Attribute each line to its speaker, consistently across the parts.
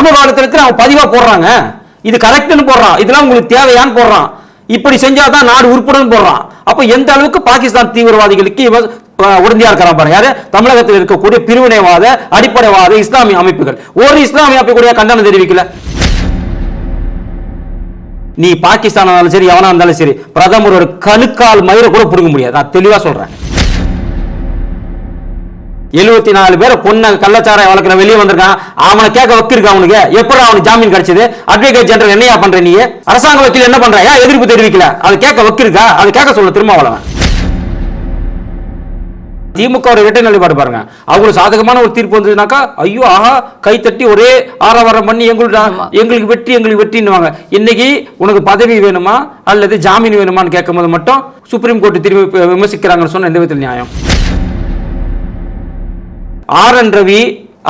Speaker 1: சமூக வலைத்தளத்தில் அவன் பதிவா போடுறாங்க. இது கரெக்டுன்னு போடுறான். இதெல்லாம் உங்களுக்கு தேவையான்னு போடுறான். இப்படி செஞ்சாதான் நாடு உருப்படும் போடுறான். அப்போ எந்த அளவுக்கு பாகிஸ்தான் தீவிரவாதிகளுக்கு இவன் உடந்தையா இருக்கிறான் பாருங்க. யாரு? தமிழகத்தில் இருக்கக்கூடிய பிரிவினைவாத அடிப்படைவாத இஸ்லாமிய அமைப்புகள். ஒரு இஸ்லாமிய அமைப்பு கூட கண்டனம் தெரிவிக்கல. நீ பாகிஸ்தான் இருந்தாலும் சரி எவனா இருந்தாலும் சரி பிரதமர் ஒரு கணுக்கால் மயிரை கூட பிடுங்க முடியாது. நான் தெளிவா சொல்றேன். எழுபத்தி நாலு பேரை பொண்ணை கள்ளச்சாராய வழக்குல வெளியே வந்திருக்கான். அவனை கேட்க வக்கிருக்கு அவனுக்கு? எப்படி அவனுக்கு ஜாமீன் கிடைச்சது? அட்வொகேட் ஜெனரல் என்னையா பண்ற நீ? அரசாங்க வக்கீல் என்ன பண்ற? ஏன் எதிர்ப்பு தெரிவிக்கல? அது கேட்க வக்கிருக்கா அது கேட்க சொல்ல திரும்ப அவளவன் திமுக ஒரு இரட்டை நிலைப்பாடு பாருங்க. அவங்களுக்கு சாதகமான ஒரு தீர்ப்பு வந்ததுனாக்கா ஐயோ ஆஹா கை தட்டி ஒரே ஆரவாரம் பண்ணி எங்களுக்கு எங்களுக்கு வெற்றி எங்களுக்கு வெற்றின்னுவாங்க. இன்னைக்கு உனக்கு பதவி வேணுமா? அல்லது ஜாமீன் வேணுமான்னு கேட்கும்போது மட்டும் சுப்ரீம் கோர்ட் திரும்பி விமர்சிக்கிறாங்கன்னு சொன்ன எந்த விதத்தில் நியாயம்? ஆர் என் ரவி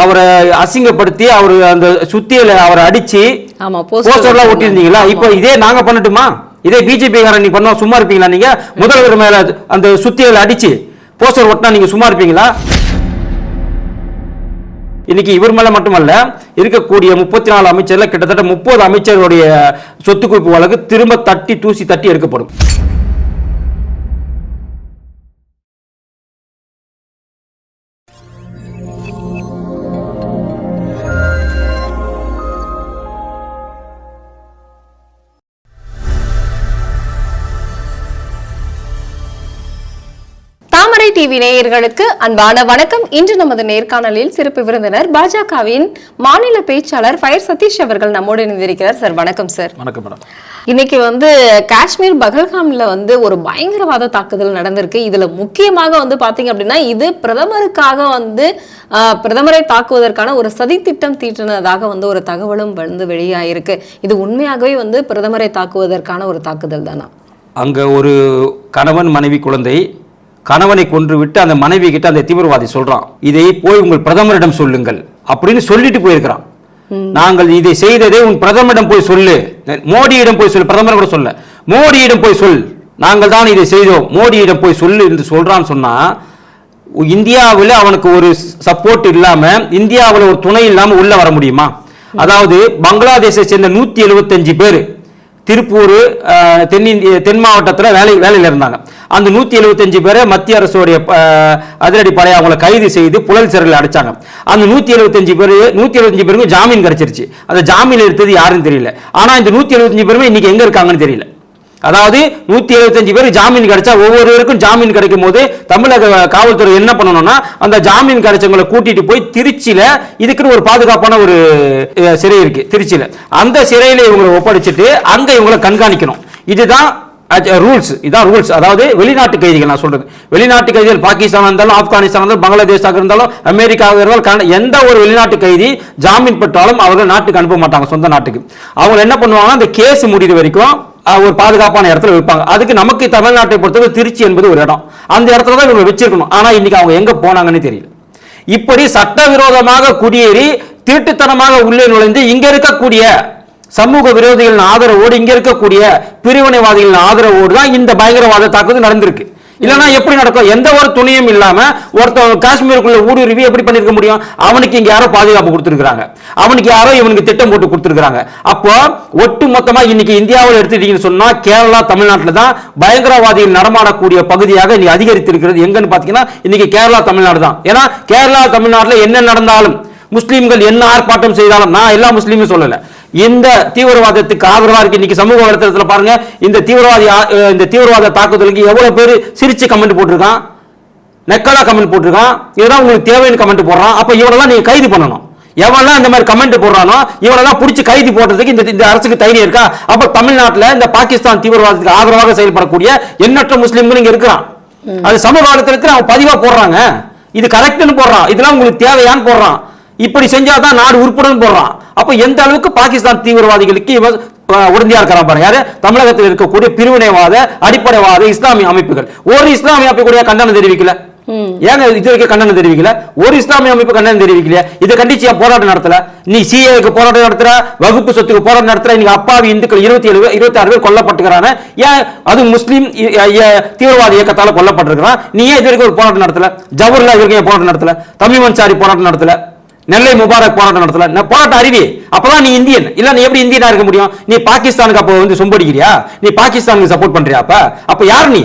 Speaker 1: அவரை அசிங்கப்படுத்தி அவர் அந்த சுத்தியில அவரை அடிச்சு
Speaker 2: ஆமா
Speaker 1: போஸ்டர்லாம் ஒட்டியிருந்தீங்களா? இப்போ இதே நாங்க பண்ணட்டுமா? இதே பிஜேபி காரன் நீ பண்ணா சும்மா இருப்பீங்களா நீங்க? முதல்வர் மேல அந்த சுத்தியில அடிச்சு போஸ்டர் ஒட்டினா நீங்க சும்மா இருப்பீங்களா? இன்னைக்கு இவர் மேல மட்டுமல்ல இருக்கக்கூடிய முப்பத்தி நாலு அமைச்சர்ல கிட்டத்தட்ட முப்பது அமைச்சருடைய சொத்து குவிப்பு வழக்கு திரும்ப தட்டி தூசி தட்டி எடுக்கப்படும்.
Speaker 2: தாமரை டிவி நேயர்களுக்கு அன்பான வணக்கம். இன்று நமது நேர்காணலில் சிறப்பு விருந்தினர் பாஜகவின் மாநில பேச்சாளர் ஃபயர் சதீஷ் அவர்கள் நம்மோடு இணைந்திருக்கிறார். சார் வணக்கம் சார்.
Speaker 1: வணக்கம் மேடம்.
Speaker 2: இன்னைக்கு வந்து காஷ்மீர் பகல்காம்ல வந்து ஒரு பயங்கரவாத தாக்குதல் நடந்திருக்கு. இதுல முக்கியமாக வந்து பாத்தீங்க அப்படின்னா இது பிரதமருக்காக வந்து பிரதமரை தாக்குவதற்கான ஒரு சதி திட்டம் தீட்டினதாக வந்து ஒரு தகவலும் வந்து வெளியாயிருக்கு. இது உண்மையாகவே வந்து பிரதமரை தாக்குவதற்கான ஒரு தாக்குதல் தானா?
Speaker 1: அங்க ஒரு கணவன் மனைவி குழந்தை கணவனை கொன்று விட்டு அந்த மனைவி கிட்ட அந்த தீவிரவாதி சொல்றான் இதை போய் உங்கள் பிரதமரிடம் சொல்லுங்கள் அப்படின்னு சொல்லிட்டு போயிருக்கிறான். நாங்கள் இதை செய்ததை உன் பிரதமரிடம் போய் சொல்லு. மோடியிடம் போய் சொல்லு. பிரதமர் கூட சொல்ல மோடியிடம் போய் சொல். நாங்கள் தான் இதை செய்தோம். மோடியிடம் போய் சொல்லு என்று சொல்றான்னு சொன்னா இந்தியாவில் அவனுக்கு ஒரு சப்போர்ட் இல்லாம இந்தியாவில் ஒரு துணை இல்லாம உள்ள வர முடியுமா? அதாவது பங்களாதேஷை சேர்ந்த நூத்தி எழுபத்தஞ்சு பேர் திருப்பூர் தென்னிந்திய தென் மாவட்டத்தில் வேலை வேலையில் இருந்தாங்க. அந்த நூற்றி எழுபத்தஞ்சு பேரை மத்திய அரசுடைய அதிரடி படையை அவங்கள கைது செய்து புழல் சிறையில் அடைச்சாங்க. அந்த நூற்றி எழுபத்தஞ்சு பேர் நூற்றி எழுபத்தஞ்சு பேருக்கும் ஜாமீன் கிடைச்சிருச்சு. அந்த ஜாமீன் எடுத்தது யாருன்னு தெரியல. ஆனால் இந்த நூற்றி எழுபத்தஞ்சு பேருமே இன்றைக்கி எங்கே இருக்காங்கன்னு தெரியல. அதாவது நூத்தி எழுபத்தஞ்சு பேர் ஜாமீன் கிடைச்சா ஒவ்வொருவருக்கும் ஜாமீன் கிடைக்கும் போது தமிழக காவல்துறை என்ன பண்ணணும்னா அந்த ஜாமீன் கிடைச்சவங்களை கூட்டிட்டு போய் திருச்சியில இதுக்குன்னு ஒரு பாதுகாப்பான ஒரு சிறை இருக்கு திருச்சியில. அந்த சிறையில இவங்களை ஒப்படைச்சிட்டு அங்க இவங்களை கண்காணிக்கணும். இதுதான் ரூல்ஸ். இதான் ரூல்ஸ். அதாவது வெளிநாட்டு கைதிகள் நான் சொல்றது. வெளிநாட்டு கைதிகள் பாகிஸ்தான் இருந்தாலும் ஆப்கானிஸ்தான் இருந்தாலும் பங்களாதேஷாக இருந்தாலும் அமெரிக்காவாக இருந்தாலும் எந்த ஒரு வெளிநாட்டு கைதி ஜாமீன் பெற்றாலும் அவர்கள் நாட்டுக்கு அனுப்ப மாட்டாங்க சொந்த நாட்டுக்கு. அவங்க என்ன பண்ணுவாங்கன்னா அந்த கேஸ் முடிகிற வரைக்கும் ஒரு பாதுகாப்பான இடத்துல வைப்பாங்க. அதுக்கு நமக்கு தமிழ்நாட்டை பொறுத்தவரை திருச்சி என்பது ஒரு இடம். அந்த இடத்துல தான் இவங்க வச்சிருக்கணும். ஆனால் இன்னைக்கு அவங்க எங்கே போனாங்கன்னு தெரியல. இப்படி சட்டவிரோதமாக குடியேறி திருட்டுத்தனமாக உள்ளே நுழைந்து இங்க இருக்கக்கூடிய சமூக விரோதிகளின் ஆதரவோடு இங்க இருக்கக்கூடிய பிரிவினைவாதிகளின் ஆதரவோடு தான் இந்த பயங்கரவாத தாக்குதல் நடந்திருக்கு. இல்லைன்னா எப்படி நடக்கும்? எந்த ஒரு துணியும் இல்லாம ஒருத்தன் காஷ்மீருக்குள்ள ஊடுருவி எப்படி பண்ணிருக்க முடியும்? அவனுக்கு இங்க யாரோ பாதுகாப்பு கொடுத்துருக்காங்க அவனுக்கு யாரோ இவனுக்கு திட்டம் போட்டு கொடுத்துருக்காங்க அப்போ ஒட்டு மொத்தமா இன்னைக்கு இந்தியாவில் எடுத்துட்டீங்கன்னு சொன்னா கேரளா தமிழ்நாட்டில் தான் பயங்கரவாதிகள் நடமாடக்கூடிய பகுதியாக இன்னைக்கு அதிகரித்திருக்கிறது. எங்கன்னு பாத்தீங்கன்னா இன்னைக்கு கேரளா தமிழ்நாடு தான். ஏன்னா கேரளா தமிழ்நாட்டில் என்ன நடந்தாலும் முஸ்லீம்கள் என்ன ஆர்ப்பாட்டம் செய்தாலும் நான் எல்லா முஸ்லீமும் சொல்லலை. இந்த தீவிரவாதத்துக்கு ஆதரவா இருக்கு. இன்னைக்கு சமூக வலைத்தளத்துல பாருங்க இந்த தீவிரவாதி இந்த தீவிரவாத தாக்குதலுக்கு எவ்வளவு பேர் சிரிச்சு கமெண்ட் போட்டிருக்கான்? நெக்கலா கமெண்ட் போட்டிருக்கான். இதெல்லாம் உங்களுக்கு தேவைன்னு கமெண்ட் போடுறான். அப்ப இவனெல்லாம் நீங்க கைது பண்ணணும். எவன்லாம் இந்த மாதிரி கமெண்ட் போடுறானோ இவனெல்லாம் பிடிச்சி கைது போடுறதுக்கு இந்த இந்த அரசுக்கு தைரியம் இருக்கா? அப்ப தமிழ்நாட்டுல இந்த பாகிஸ்தான் தீவிரவாதத்துக்கு ஆதரவாக செயல்படக்கூடிய எண்ணற்ற முஸ்லீம்கள் இங்க இருக்கிறான். அது சமூக வலைத்தளத்தில் அவன் பதிவா போடுறாங்க. இது கரெக்ட்னு போடுறான். இதெல்லாம் உங்களுக்கு தேவையான்னு போடுறான். இப்படி செஞ்சாதான் நாடு உருப்படும் போடுறான். அப்ப எந்த அளவுக்கு பாகிஸ்தான் தீவிரவாதிகளுக்கு இவன் உடந்தையா இருக்கிறான் பாருங்க. யாரு? தமிழகத்தில் இருக்கக்கூடிய பிரிவினைவாத அடிப்படைவாத இஸ்லாமிய அமைப்புகள். ஒரு இஸ்லாமிய அமைப்பு கூட கண்டனம் தெரிவிக்கல? ஏங்க இது வரைக்கும் கண்டனம் தெரிவிக்கல? ஒரு இஸ்லாமிய அமைப்பு கண்டனம் தெரிவிக்கலையா? இதை கண்டிச்சு போராட்டம் நடத்தல? நீ சிஏக்கு போராட்டம் நடத்துற வகுப்பு சொத்துக்கு போராட்டம் நடத்துற இன்னைக்கு அப்பாவி இந்துக்கள் இருபத்தி ஏழு இருபத்தி ஆறு பேர் கொல்லப்பட்டுக்கிறாங்க. ஏன் அது முஸ்லீம் தீவிரவாத இயக்கத்தால கொல்லப்பட்டிருக்கிறான்? நீ ஏன் இது வரைக்கும் ஒரு போராட்டம் நடத்தல? ஜவஹர்லால் இது வரைக்கும் போராட்டம் நடத்தல? தமிழ் அன்சாரி போராட்டம் நடத்தல? நெல்லை முபாரக் போராட்டம் நடத்தல. நான் போராட்டம் அறிவி. அப்பதான் நீ இந்தியன். இல்ல நீ எப்படி இந்தியனா இருக்க முடியும்? நீ பாகிஸ்தானுக்கு அப்போ வந்து சொம்படிக்கிறியா நீ பாகிஸ்தானுக்கு சப்போர்ட் பண்றியா அப்ப? அப்ப யார் நீ?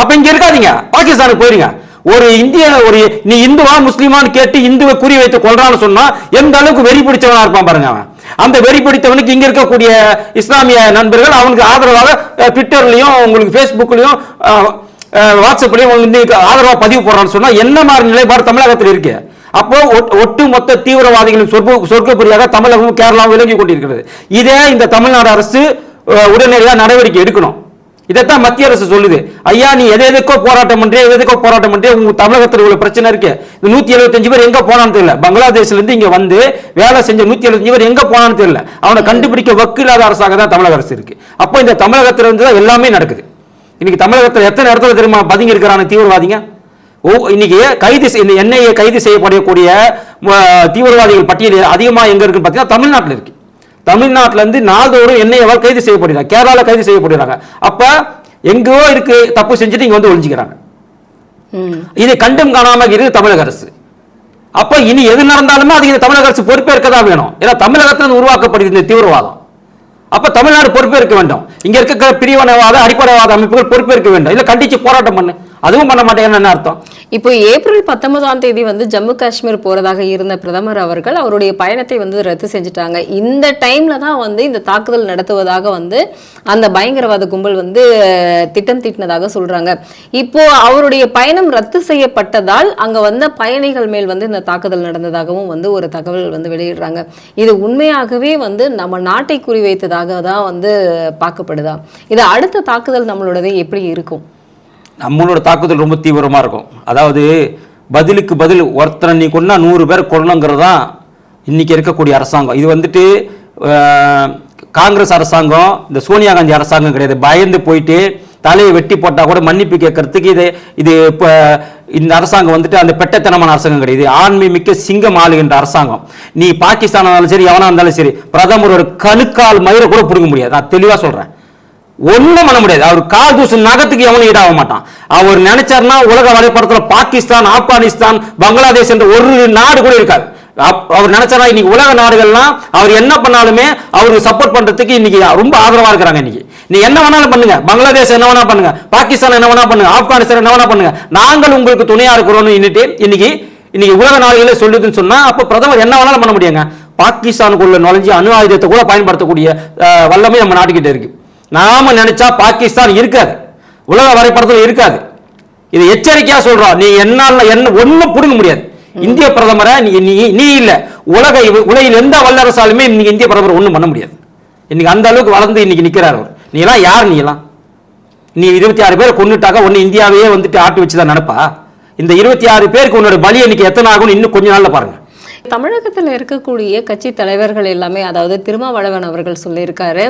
Speaker 1: அப்ப இங்க இருக்காதீங்க. பாகிஸ்தானுக்கு போயிருங்க. ஒரு இந்திய ஒரு நீ இந்துவா முஸ்லீமான்னு கேட்டு இந்துவை குறி வைத்து கொள்றான்னு சொன்னா எந்த அளவுக்கு வெறி பிடிச்சவனா இருப்பான் பாருங்க அவன். அந்த வெறி பிடித்தவனுக்கு இங்க இருக்கக்கூடிய இஸ்லாமிய நண்பர்கள் அவனுக்கு ஆதரவாக ட்விட்டர்லயும் உங்களுக்கு ஃபேஸ்புக்லயும் வாட்ஸ்அப்லயும் ஆதரவா பதிவு போடுறான்னு சொன்னா என்ன மாதிரி நிலைப்பாடு தமிழகத்தில் இருக்கு? அப்போ ஒட்- ஒட்டுமொத்த தீவிரவாதிகளின் சொற்ப சொற்கப்புரியாக தமிழகமும் கேரளாவும் விளங்கி கொண்டிருக்கிறது. இதே இந்த தமிழ்நாடு அரசு உடனடியாக நடவடிக்கை எடுக்கணும். இதைத்தான் மத்திய அரசு சொல்லுது. ஐயா நீ எதை எதுக்கோ போராட்டம் பண்றியா எது எதுக்கோ போராட்டம் பண்றியா உங்க தமிழகத்தில் உள்ள பிரச்சனை இருக்கு. இந்த நூத்தி எழுபத்தஞ்சு பேர் எங்க போனான்னு தெரியல. பங்களாதேஷ்ல இருந்து இங்க வந்து வேலை செஞ்ச நூத்தி எழுபத்தஞ்சு பேர் எங்க போனான்னு தெரியல. அவனை கண்டுபிடிக்க வக்கு இல்லாத அரசாக தான் தமிழக அரசு இருக்கு. அப்போ இந்த தமிழகத்துல இருந்து தான் எல்லாமே நடக்குது. இன்னைக்கு தமிழகத்தில் எத்தனை இடத்துல தெரியுமா பதுங்கி இருக்கிறான தீவிரவாதிங்க? இன்னைக்கு கைது இந்த என்ஐஏ கைது செய்யப்படக்கூடிய தீவிரவாதிகள் பட்டியல் அதிகமாக எங்க இருக்குன்னு பார்த்தீங்கன்னா தமிழ்நாட்டில் இருக்கு. தமிழ்நாட்டுல இருந்து நாள்தோறும் என்ஐஏவால் கைது செய்யப்படுறாங்க கேரளால கைது செய்யப்படுறாங்க அப்ப எங்கோ இருக்கு தப்பு செஞ்சுட்டு இங்க வந்து ஒளிஞ்சுக்கிறாங்க
Speaker 2: ம்.
Speaker 1: இதை கண்டும் காணாம இருக்கு தமிழக அரசு. அப்ப இனி எது நடந்தாலுமே அதுக்கு தமிழக அரசு பொறுப்பேற்க தான் வேணும். ஏன்னா தமிழகத்தில் உருவாக்கப்படுது இந்த தீவிரவாதம். அப்ப தமிழ்நாடு பொறுப்பேற்க வேண்டும். இங்க இருக்கிற பிரிவினைவாத அடிப்படைவாத அமைப்புகள் பொறுப்பேற்க வேண்டும். இல்ல கண்டிச்சு போராட்டம் பண்ணு. அதுவும் பண்ண மாட்டேங்கன்னு என்ன அர்த்தம்?
Speaker 2: இப்போ ஏப்ரல் பத்தொன்பதாம் தேதி வந்து ஜம்மு காஷ்மீர் போறதாக இருந்த பிரதமர் அவர்கள் அவருடைய பயணத்தை வந்து ரத்து செஞ்சுட்டாங்க. இந்த டைம்ல தான் வந்து இந்த தாக்குதல் நடத்துவதாக வந்து அந்த பயங்கரவாத கும்பல் வந்து திட்டம் தீட்டினதாக சொல்றாங்க. இப்போ அவருடைய பயணம் ரத்து செய்யப்பட்டதால் அங்க வந்த பயணிகள் மேல் வந்து இந்த தாக்குதல் நடந்ததாகவும் வந்து ஒரு தகவல் வந்து வெளியிடுறாங்க. இது உண்மையாகவே வந்து நம்ம நாட்டை குறிவைத்ததாக தான் வந்து பார்க்கப்படுதா? இது அடுத்த தாக்குதல் நம்மளோடது எப்படி இருக்கும்?
Speaker 1: நம்மளோட தாக்குதல் ரொம்ப தீவிரமாக இருக்கும். அதாவது பதிலுக்கு பதில் ஒருத்தரை நீ கொண்டா நூறு பேர் கொள்ளணுங்கிறது தான் இன்றைக்கி இருக்கக்கூடிய அரசாங்கம். இது வந்துட்டு காங்கிரஸ் அரசாங்கம் இந்த சோனியா காந்தி அரசாங்கம் கிடையாது. பயந்து போயிட்டு தலையை வெட்டி போட்டால் கூட மன்னிப்பு கேட்கறதுக்கு இது இது இப்போ இந்த அரசாங்கம் வந்துட்டு அந்த பெட்டத்தனமான அரசாங்கம் கிடையாது. ஆண்மை மிக்க சிங்கம் ஆளுகின்ற அரசாங்கம். நீ பாகிஸ்தான் இருந்தாலும் சரி எவனா இருந்தாலும் சரி பிரதமர் ஒரு கணுக்கால் மயிரை கூட பிடுங்க முடியாது. நான் தெளிவாக சொல்கிறேன் ஒண்ணும் பண்ண முடியாது. அவர் கால் தூசு நகத்துக்கு எவனும் ஈடாக மாட்டான். அவர் நினைச்சாருன்னா உலக வலைப்படத்துல பாகிஸ்தான் ஆப்கானிஸ்தான் பங்களாதேஷ் என்ற ஒரு நாடு கூட இருக்காது. அப்- அவர் நினைச்சாரா இன்னைக்கு உலக நாடுகள்லாம் அவர் என்ன பண்ணாலுமே அவருக்கு சப்போர்ட் பண்றதுக்கு இன்னைக்கு ரொம்ப ஆதரவா இருக்கிறாங்க இன்னைக்கு. நீ என்ன வேணாலும் பண்ணுங்க. பங்களாதேஷ் என்ன வேணா பண்ணுங்க. பாகிஸ்தான் என்ன வேணா பண்ணுங்க. ஆப்கானிஸ்தான் என்ன வேணா பண்ணுங்க. நாங்கள் உங்களுக்கு துணையா இருக்கிறோம்னு இன்னிட்டு இன்னைக்கு இன்னைக்கு உலக நாடுகளே சொல்லுதுன்னு சொன்னா அப்ப பிரதமர் என்ன வேணாலும் பண்ண முடியுங்க? பாகிஸ்தானுக்குள்ள நுழைஞ்சு அணு ஆயுதத்தை கூட பயன்படுத்தக்கூடிய வல்லமை நம்ம நாட்டுக்கிட்ட இருக்கு. நாம நினைச்சா பாகிஸ்தான் இருக்காது. உலக வரைபடத்தில் இருக்காது. இது எச்சரிக்கையா சொல்றோம் நீ என்னால என்ன ஒண்ணும் புடுங்க முடியாது. இந்திய பிரதமரை நீ நீ நீ இல்ல. உலக உலகில் எந்த வல்லரசாலுமே இன்னைக்கு இந்திய பிரதமர் ஒன்றும் பண்ண முடியாது. இன்னைக்கு அந்த அளவுக்கு வளர்ந்து இன்னைக்கு நிக்கிறார் அவர். நீ எல்லாம் யார் நீ எல்லாம்? நீ இருபத்தி ஆறு பேரை கொண்டுட்டாக்க ஒன்னு இந்தியாவையே வந்துட்டு ஆட்டி வச்சுதான் நினைப்பா இந்த இருபத்தி ஆறு பேருக்கு உன்னோட பலி எண்ணிக்கை எத்தனை ஆகும்னு இன்னும் கொஞ்ச நாள்ல பாருங்க.
Speaker 2: தமிழகத்தில் இருக்கக்கூடிய கட்சி தலைவர்கள் எல்லாமே அதாவது திருமாவளவன் அவர்கள் சொல்லியிருக்காரு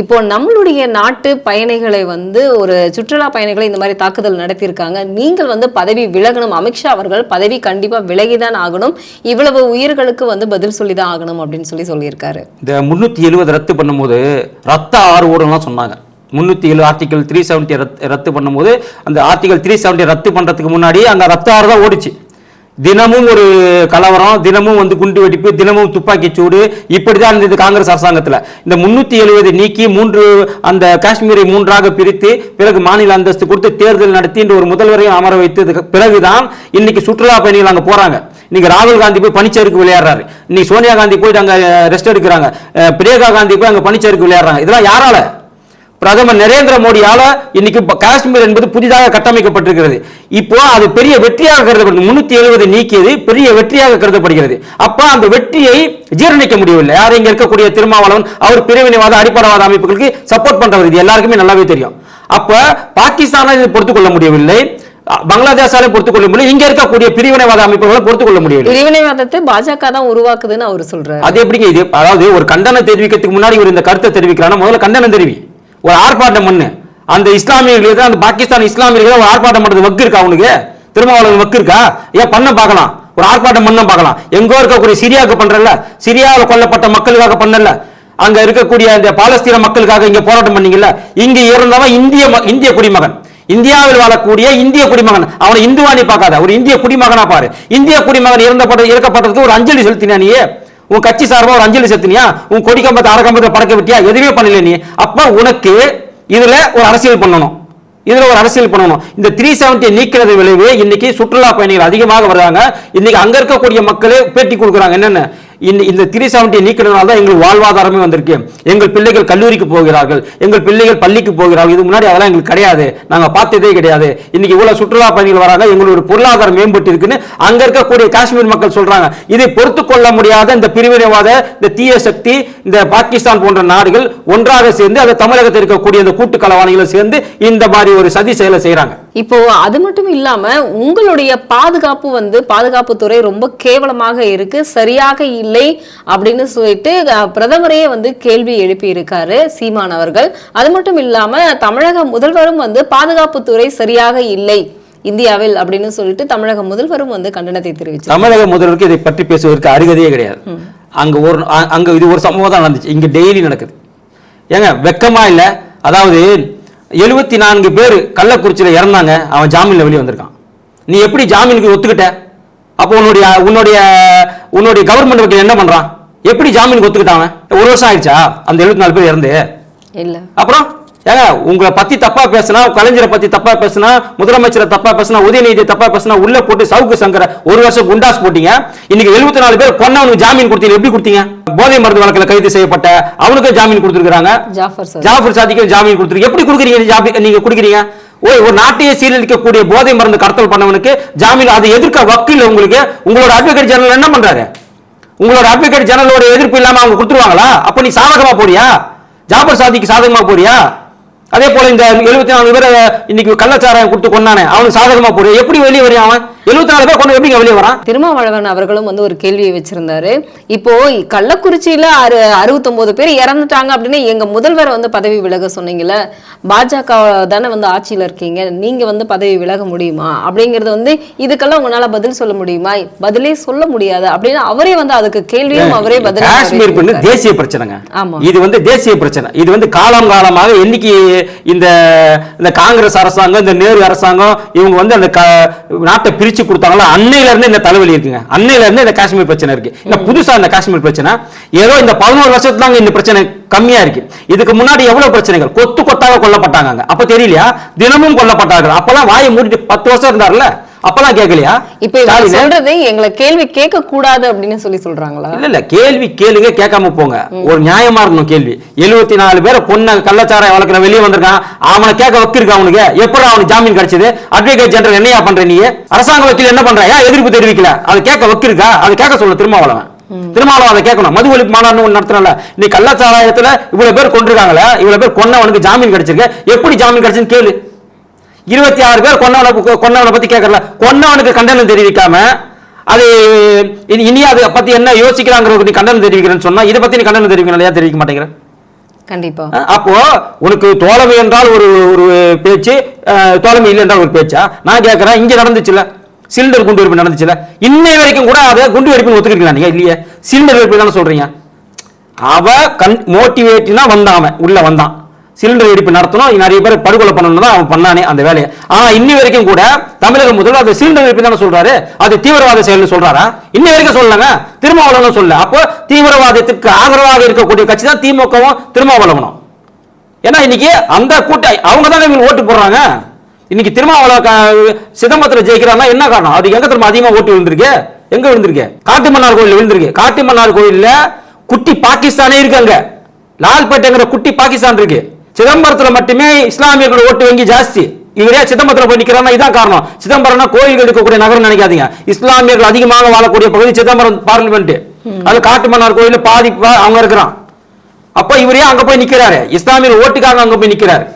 Speaker 2: இப்போ நம்மளுடைய நாட்டு பயணிகளை வந்து ஒரு சுற்றுலா பயணிகளை இந்த மாதிரி தாக்குதல் நடத்தியிருக்காங்க. நீங்கள் வந்து பதவி விலகணும் அமித்ஷா அவர்கள் பதவி கண்டிப்பாக விலகிதான் ஆகணும் இவ்வளவு உயிர்களுக்கு வந்து பதில் சொல்லி தான் ஆகணும் அப்படின்னு சொல்லி சொல்லியிருக்காரு.
Speaker 1: இந்த முந்நூற்றி எழுபது ரத்து பண்ணும்போது ரத்த ஆறு ஓடும்லாம் சொன்னாங்க. முந்நூற்றி ஏழு ஆர்டிகல் த்ரீ செவன்ட்டி ரத்து ரத்து பண்ணும்போது அந்த ஆர்டிகல் த்ரீ செவன்ட்டி ரத்து பண்ணுறதுக்கு முன்னாடி அங்கே ரத்த ஆறு தான் ஓடிச்சு. தினமும் ஒரு கலவரம் தினமும் வந்து குண்டு வெடிப்பு தினமும் துப்பாக்கி சூடு இப்படி தான் இருந்தது காங்கிரஸ் அரசாங்கத்தில். இந்த முந்நூற்றி எழுபது நீக்கி மூன்று அந்த காஷ்மீரை மூன்றாக பிரித்து பிறகு மாநில அந்தஸ்து கொடுத்து தேர்தல் நடத்தி இன்று ஒரு முதல்வரையும் அமர வைத்ததுக்கு பிறகுதான் இன்னைக்கு சுற்றுலா பயணிகள் அங்கே போறாங்க. இன்னைக்கு ராகுல் காந்தி போய் பனிச்சறுக்கு விளையாடுறாரு. இன்னைக்கு சோனியா காந்தி போயிட்டு அங்கே ரெஸ்ட் எடுக்கிறாங்க. பிரியங்கா காந்தி போய் அங்கே பனிச்சறுக்கு விளையாடுறாங்க. இதெல்லாம் யாரால? பிரதமர் நரேந்திர மோடியால இன்னைக்கு காஷ்மீர் என்பது புதிதாக கட்டமைக்கப்பட்டிருக்கிறது. இப்போ அது பெரிய வெற்றியாக கருதப்படுது முன்னூத்தி எழுபது நீக்கியது பெரிய வெற்றியாக கருதப்படுகிறது. அப்ப அந்த வெற்றியை ஜீரணிக்க முடியவில்லை. யார் இங்க இருக்கக்கூடிய திருமாவளவன் அவர் பிரிவினைவாத அடிப்படைவாத அமைப்புகளுக்கு சப்போர்ட் பண்றவர். இது எல்லாருக்குமே நல்லாவே தெரியும். அப்ப பாகிஸ்தானால இது பொறுத்துக் கொள்ள முடியவில்லை. அ, பங்களாதேஷாலே பொறுத்துக் கொள்ள முடியல இங்க இருக்கக்கூடிய பிரிவினைவாத அமைப்புகளை பொறுத்துக் கொள்ள முடியவில்லை.
Speaker 2: பிரிவினைவாதத்தை பாஜக தான் உருவாக்குதுன்னு அவர் சொல்றாரு.
Speaker 1: அது எப்படிங்க இது? அதாவது ஒரு கண்டனம் தெரிவிக்கிறதுக்கு முன்னாடி ஒரு இந்த கருத்தை தெரிவிக்கிறானா முதல்ல கண்டனம் தெரிவி. ஒரு ஆர்ப்பாட்டம் பண்ணு அந்த இஸ்லாமியர்களுக்கு அந்த பாகிஸ்தான் இஸ்லாமியர்கள் ஒரு ஆர்ப்பாட்டம் பண்றது வக்கு இருக்கா அவனுக்கு? திருமாவளவன் வக்கு இருக்கா? ஏன் பண்ண பார்க்கலாம். ஒரு ஆர்ப்பாட்டம் பண்ண பார்க்கலாம். எங்கோ இருக்கக்கூடிய சிரியாவுக்கு பண்றல சிரியாவில் கொல்லப்பட்ட மக்களுக்காக பண்ணல அங்க இருக்கக்கூடிய அந்த பாலஸ்தீன மக்களுக்காக இங்க போராட்டம் பண்ணீங்கல்ல. இங்க இருந்தவன் இந்திய ம- இந்திய குடிமகன். இந்தியாவில் வாழக்கூடிய இந்திய குடிமகன். அவனை இந்துவாணி பார்க்காத. ஒரு இந்திய குடிமகனா பாரு. இந்திய குடிமகன் இறந்தப்பட்ட இறக்கப்பட்டதுக்கு ஒரு அஞ்சலி செலுத்தினானியே உன் கட்சி சார்பா ஒரு அஞ்சலி செத்துனியா? உன் கொடி கம்பத்தை அரை கம்பத்தை பறக்க விட்டியா? எதுவுமே பண்ணல நீ. அப்ப உனக்கு இதுல ஒரு அரசியல் பண்ணணும். இதுல ஒரு அரசியல் பண்ணணும். இந்த த்ரீ செவன்டி நீக்கிறது விளைவு இன்னைக்கு சுற்றுலா பயணிகள் அதிகமாக வர்றாங்க இன்னைக்கு அங்க இருக்கக்கூடிய மக்களே பேட்டி கொடுக்குறாங்க. என்னென்ன? இந்த இந்த த்ரீ செவன்டி நீக்கிறதுனால தான் எங்களுக்கு வாழ்வாதாரமே வந்திருக்கு. எங்கள் பிள்ளைகள் கல்லூரிக்கு போகிறார்கள். எங்கள் பிள்ளைகள் பள்ளிக்கு போகிறார்கள். இது முன்னாடி அதெல்லாம் எங்களுக்கு கிடையாது. நாங்கள் பார்த்ததே கிடையாது. இன்னைக்கு இவ்வளவு சுற்றுலா பயணிகள் வராங்க. எங்களுடைய பொருளாதாரம் மேம்பட்டு இருக்குன்னு அங்க இருக்கக்கூடிய காஷ்மீர் மக்கள் சொல்றாங்க. இதை பொறுத்து கொள்ள முடியாத இந்த பிரிவினைவாத இந்த தீய சக்தி இந்த பாகிஸ்தான் போன்ற நாடுகள் ஒன்றாக சேர்ந்து அதை தமிழகத்தில் இருக்கக்கூடிய இந்த கூட்டு கலவாணிகளை சேர்ந்து இந்த மாதிரி ஒரு சதி செயலை செய்கிறாங்க
Speaker 2: இப்போ அது மட்டும் இல்லாம உங்களுடைய பாதுகாப்பு வந்து பாதுகாப்புத்துறை ரொம்ப கேவலமாக இருக்கு சரியாக இல்லை அப்படின்னு சொல்லிட்டு பிரதமரையே வந்து கேள்வி எழுப்பி இருக்காரு சீமான் அவர்கள். அது மட்டும் இல்லாம தமிழக முதல்வரும் வந்து பாதுகாப்புத்துறை சரியாக இல்லை இந்தியாவில் அப்படின்னு சொல்லிட்டு தமிழக முதல்வரும் வந்து கண்டனத்தை தெரிவிச்சார்
Speaker 1: தமிழக முதல்வருக்கு இதை பற்றி பேசுவதற்கு அருகதையே கிடையாது. அங்க ஒரு அங்க இது ஒரு சம்பவம் தான் நடந்துச்சு. இங்க டெய்லி நடக்குது. ஏங்க வெக்கமா இல்ல? அதாவது எழுபத்தி நான்கு பேர் கள்ளக்குறிச்சியில இறந்தாங்க. அவன் ஜாமீன்ல வெளியே வந்திருக்கான். நீ எப்படி ஜாமீனுக்கு ஒத்துக்கிட்ட? அப்போ உன்னுடைய உன்னுடைய உன்னுடைய கவர்மெண்ட் வக்கீல் என்ன பண்றான்? எப்படி ஜாமீனுக்கு ஒத்துக்கிட்டான்? ஒரு வருஷம் ஆயிடுச்சா? அந்த எழுபத்தி நாலு பேர் இறந்து.
Speaker 2: இல்ல.
Speaker 1: அப்புறம்? ஏங்க உங்களை பத்தி தப்பா பேசினா கலைஞரை பத்தி தப்பா பேசினா முதலமைச்சரை தப்பா பேசினா உதயநிதி தப்பா பேசினா உள்ள போட்டு சவுக்கு சங்கர ஒரு வருஷம் குண்டாஸ் போட்டீங்க. இன்னைக்கு எழுபத்தி நாலு பேர் கொன்னவனுக்கு ஜாமீன் கொடுத்தீங்க. எப்படி கொடுத்தீங்க? போதை மருந்து வழக்கில் கைது செய்யப்பட்ட அவனுக்கு ஜாமீன் கொடுத்துருக்காங்க
Speaker 2: ஜாஃபர்
Speaker 1: சாதிக்கு ஜாமீன் கொடுத்துருக்கு. எப்படி கொடுக்குறீங்க நீங்க கொடுக்குறீங்க? ஓய் ஒரு நாட்டையே சீரழிக்கக்கூடிய போதை மருந்து கடத்தல் பண்ணவனுக்கு ஜாமீன் அதை எதிர்க்க வக்கீல் உங்களுக்கு உங்களோட அட்வொகேட் ஜெனரல் என்ன பண்றாரு? உங்களோட அட்வொகேட் ஜெனரலோட எதிர்ப்பு இல்லாம அவங்க கொடுத்துருவாங்களா? அப்ப நீ சாதகமா போறியா? ஜாபர் சாதிக்கு சாதகமா போறியா? அதே போல இந்த எழுபத்தி நாலு பேர் இன்னைக்கு கள்ளச்சாராயம் கொடுத்து கொண்டானே அவனுக்கு சாதகமா போடு. எப்படி வெளியே வரையும் அவன்? எழுபத்தி நாலு பேர் கொண்டு எப்படி வெளியே வரான்
Speaker 2: திருமாவளவன் அவர்களும் வந்து ஒரு கேள்வியை வச்சிருந்தாரு. இப்போ கள்ளக்குறிச்சியில அறு அறுபத்தொன்பது பேர் இறந்துட்டாங்க அப்படின்னு எங்க முதல்வர் வந்து பதவி விலக சொன்னீங்கல்ல பாஜக தானே வந்து ஆட்சியில இருக்கீங்க. நீங்க வந்து பதவி விலக முடியுமா? அப்படிங்கறது வந்து இதுக்கெல்லாம் உங்களால பதில் சொல்ல முடியுமா? பதிலே சொல்ல முடியாது. அப்படின்னு அவரே வந்து அதுக்கு கேள்வியும் அவரே பதில்
Speaker 1: காஷ்மீர் வந்து தேசிய பிரச்சனைங்க.
Speaker 2: ஆமா.
Speaker 1: இது வந்து தேசிய பிரச்சனை. இது வந்து காலம் காலமாக என்னைக்கு இந்த இந்த காங்கிரஸ் அரசாங்கம் இந்த நேரு அரசாங்கம் இவங்க வந்து அந்த நாட்டை பிரிச்சு கொடுத்தாங்களோ? அன்னையில இருந்து இந்த தலைவலி இருக்குங்க. அன்னையில இருந்து இந்த காஷ்மீர் பிரச்சனை இருக்கு. இந்த புதுசா இந்த காஷ்மீர் பிரச்சனை. ஏதோ இந்த பதினோரு வருஷத்துல தாங்க இந்த பிரச்சனை கம்மியா இருக்கு. இதுக்கு முன்னாடி எவ்வளவு பிரச்சனைகள்? கொத்து கொத்தாக கொல்லப்பட்டாங்க. அப்ப தெரியலையா? தினமும் கொல்லப்பட்டார்கள். அப்பெல்லாம் வாயை மூடிட்டு பத்து வருஷம் இருந்தார்ல? அப்பெல்லாம் கேட்கலையா?
Speaker 2: இப்ப சொல்றது எங்களை கேள்வி கேட்க கூடாது அப்படின்னு சொல்லி சொல்றாங்களா?
Speaker 1: இல்ல இல்ல. கேள்வி கேளுங்க கேட்காம போங்க. ஒரு நியாயமா இருக்கணும் கேள்வி. எழுபத்தி நாலு பேரை பொண்ண கள்ளச்சாராய வழக்குல வெளியே வந்திருக்கான். அவனை கேட்க வக்கிருக்கு அவனுக்கு? எப்படி அவனுக்கு ஜாமீன் கிடைச்சது? அட்வொகேட் ஜெனரல் என்னையா பண்ற நீ? அரசாங்க வக்கீல் என்ன பண்ற ஏன் எதிர்ப்பு தெரிவிக்கல. அதை கேட்க வக்கிருக்கா அதை கேட்க சொல்ல திருமாவளவன். திருமாவளவன் அதை கேட்கணும். மது ஒழிப்பு மாநாடு ஒண்ணு நடத்தினால நீ கள்ளச்சாராயத்துல இவ்வளவு பேர் கொண்டிருக்காங்களே இவ்வளவு பேர் கொன்னவனுக்கு ஜாமீன் கிடைச்சிருக்கு. எப்படி ஜாமீன் கிடைச்சுன்னு கேளு. இருபத்தி ஆறு பேர் கொன்னவனை கொன்னவனை பத்தி கேட்கறல. கொன்னவனுக்கு கண்டனம் தெரிவிக்காம அது இனி- அதை பத்தி என்ன யோசிக்கிறாங்கிறதுக்கு நீ கண்டனம் தெரிவிக்கிறேன்னு சொன்னா இதை பத்தி நீ கண்டனம் தெரிவிக்கணும் ஏன் தெரிவிக்க மாட்டேங்கிற?
Speaker 2: கண்டிப்பா.
Speaker 1: அப்போ உனக்கு தோழமை என்றால் ஒரு ஒரு பேச்சு தோழமை இல்லை என்றால் ஒரு பேச்சா? நான் கேட்கறேன் இங்க நடந்துச்சுல சிலிண்டர் குண்டு வெடிப்பு நடந்துச்சுல இன்னை வரைக்கும் கூட அதை குண்டு வெடிப்புன்னு ஒத்துக்கிறீங்களா நீங்க? இல்லையே. சிலிண்டர் வெடிப்பு தானே சொல்றீங்க. அவ கண் மோட்டிவேட்டினா வந்தான் அவன் உள்ள வந்தான். சிலிண்டர் வெடிப்பு நடத்தணும் நிறைய பேர் படுகொலை பண்ணணும் தான் அவன் பண்ணானே அந்த வேலையை. ஆனா இன்னி வரைக்கும் கூட தமிழக முதல்வர் அது சிலிண்டர் வெடிப்பு தானே சொல்றாரு. அது தீவிரவாத செயல்னு சொல்றாரா? இன்னி வரைக்கும் சொல்லலங்க. திருமாவளவனும் சொல்ல அப்போ தீவிரவாதத்திற்கு ஆதரவாக இருக்கக்கூடிய கட்சி தான் திமுகவும் திருமாவளவனும். ஏன்னா இன்னைக்கு அந்த கூட்ட அவங்க தானே இவங்க ஓட்டு போடுறாங்க. இன்னைக்கு திருமாவளவ க- சிதம்பரத்தில் ஜெயிக்கிறாங்கன்னா என்ன காரணம்? அது எங்க திரும்ப அதிகமா ஓட்டு விழுந்திருக்கு? எங்க விழுந்திருக்கு? காட்டுமன்னார் கோயில் விழுந்திருக்கு. காட்டுமன்னார் கோயில்ல குட்டி பாகிஸ்தானே இருக்கு அங்க. லால்பேட்டைங்கிற குட்டி பாகிஸ்தான் இருக்கு. சிதம்பரத்துல மட்டுமே இஸ்லாமியர்கள் ஓட்டு வங்கி ஜாஸ்தி. இவரே சிதம்பரத்துல போய் நிக்கிறாங்கன்னா இதான் காரணம். சிதம்பரம்னா கோயில்கள் இருக்கக்கூடிய நகரம் நினைக்காதீங்க. இஸ்லாமியர்கள் அதிகமாக வாழக்கூடிய பகுதி சிதம்பரம் பார்லிமெண்ட். அது காட்டுமன்னார் கோயில்ல பாதி பா- அவங்க இருக்கிறான். அப்ப இவர் அங்க போய் நிக்கிறாரு. இஸ்லாமியர் ஓட்டுக்காக அங்க போய் நிக்கிறாரு.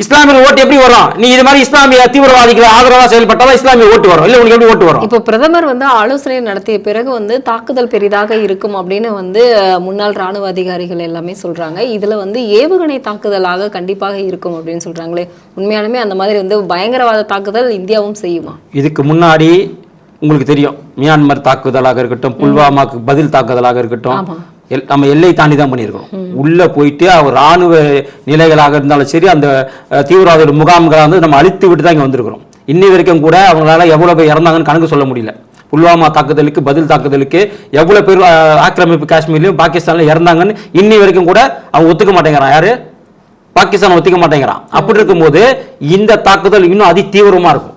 Speaker 1: இஸ்லாமியர் ஓட்டு எப்படி வரும்? நீ இது மாதிரி இஸ்லாமிய தீவிரவாதிகளை ஆதரவா செயல்பட்டாதான் இஸ்லாமிய ஓட்டு வரும். இல்ல உனக்கு எப்படி ஓட்டு வரும்?
Speaker 2: இப்போ பிரதமர் வந்து ஆலோசனை நடத்திய பிறகு வந்து தாக்குதல் பெரிதாக இருக்கும் அப்படின்னு வந்து முன்னாள் ராணுவ அதிகாரிகள் எல்லாமே சொல்றாங்க. இதுல வந்து ஏவுகணை தாக்குதலாக கண்டிப்பாக இருக்கும் அப்படின்னு சொல்றாங்களே. உண்மையாலுமே அந்த மாதிரி வந்து பயங்கரவாத தாக்குதல் இந்தியாவும் செய்யுமா?
Speaker 1: இதுக்கு முன்னாடி உங்களுக்கு தெரியும். மியான்மர் தாக்குதலாக இருக்கட்டும் புல்வாமாக்கு பதில் தாக்குதலாக இருக்கட்டும்
Speaker 2: ஆமா.
Speaker 1: எல்- நம்ம எல்லை தாண்டி தான் பண்ணியிருக்கணும். உள்ளே போயிட்டு அவர் ராணுவ நிலைகளாக இருந்தாலும் சரி அந்த தீவிரவாத முகாம்களாக வந்து நம்ம அழித்து விட்டு தான் இங்கே வந்திருக்கிறோம். இன்னி வரைக்கும் கூட அவங்களால எவ்வளோ பேர் இறந்தாங்கன்னு கணக்கு சொல்ல முடியல. புல்வாமா தாக்குதலுக்கு பதில் தாக்குதலுக்கு எவ்வளோ பேர் ஆக்கிரமிப்பு காஷ்மீர்லையும் பாகிஸ்தானில் இறந்தாங்கன்னு இன்னி வரைக்கும் கூட அவன் ஒத்துக்க மாட்டேங்கிறான். யாரு? பாகிஸ்தான் ஒத்துக்க மாட்டேங்கிறான். அப்படி இருக்கும்போது இந்த தாக்குதல் இன்னும் அதி தீவிரமா இருக்கும்.